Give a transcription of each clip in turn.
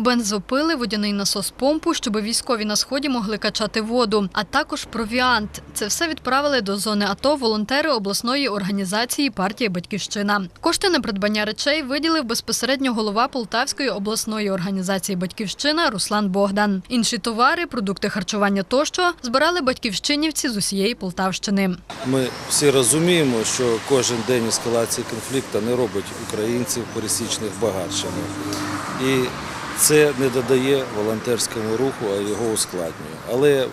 бензопили, водяний насос помпу, щоб військові на сході могли качати воду, а також провіант. Це все відправили до зони АТО волонтери обласної організації партії Батьківщина. Кошти на придбання речей виділив безпосередньо голова Полтавської обласної організації Батьківщина Руслан Богдан. Інші товари, продукти харчування тощо збирали батьківщинівці з усієї Полтавщини. Ми всі розуміємо, що кожен день ескалації конфлікту не робить українців пересічних багатшими. І це не додає волонтерському руху, а його ускладнює. Але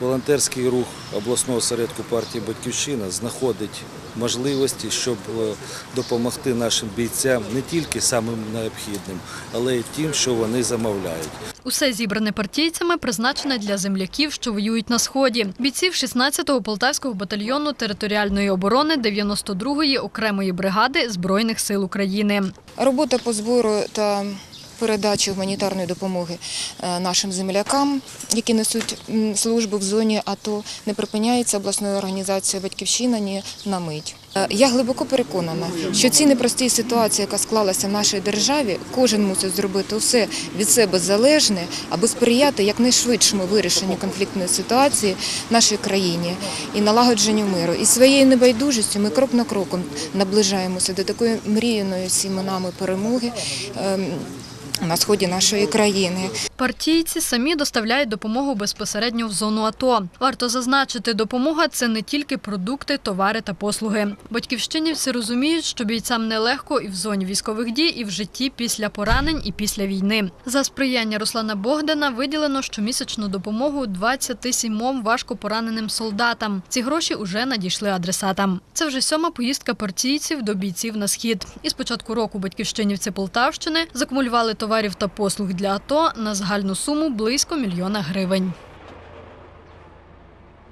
волонтерський рух обласного осередку партії Батьківщина знаходить можливості, щоб е, допомогти нашим бійцям не тільки самим необхідним, але й тим, що вони замовляють. Усе зібране партійцями призначене для земляків, що воюють на сході. Бійців 16-го полтавського батальйону територіальної оборони 92-ї окремої бригади збройних сил України. Робота по збору та передачі гуманітарної допомоги е, нашим землякам, які несуть службу в зоні АТО, не припиняється обласною організацією Батьківщина ні на мить. Е, Я глибоко переконана, що ці непрості ситуації, яка склалася в нашій державі, кожен мусить зробити все від себе залежне, аби сприяти якнайшвидшому вирішенню конфліктної ситуації в нашій країні і налагодженню миру. І своєю небайдужістю ми крок на кроком наближаємося до такої мріяної всіма нами перемоги. На сході нашої країни Партійці самі доставляють допомогу безпосередньо в зону АТО. Варто зазначити, допомога це не тільки продукти, товари та послуги. Батьківщинівці розуміють, що бійцям нелегко і в зоні військових дій, і в житті після поранень, і після війни. За сприяння Руслана Богдана виділено щомісячну допомогу 27 важко пораненим солдатам. Ці гроші уже надійшли адресатам. Це вже сьома поїздка партійців до бійців на схід. І з початку року батьківщинівці Полтавщини закумулювали товарів та послуг для АТО на загальну суму близько мільйона гривень.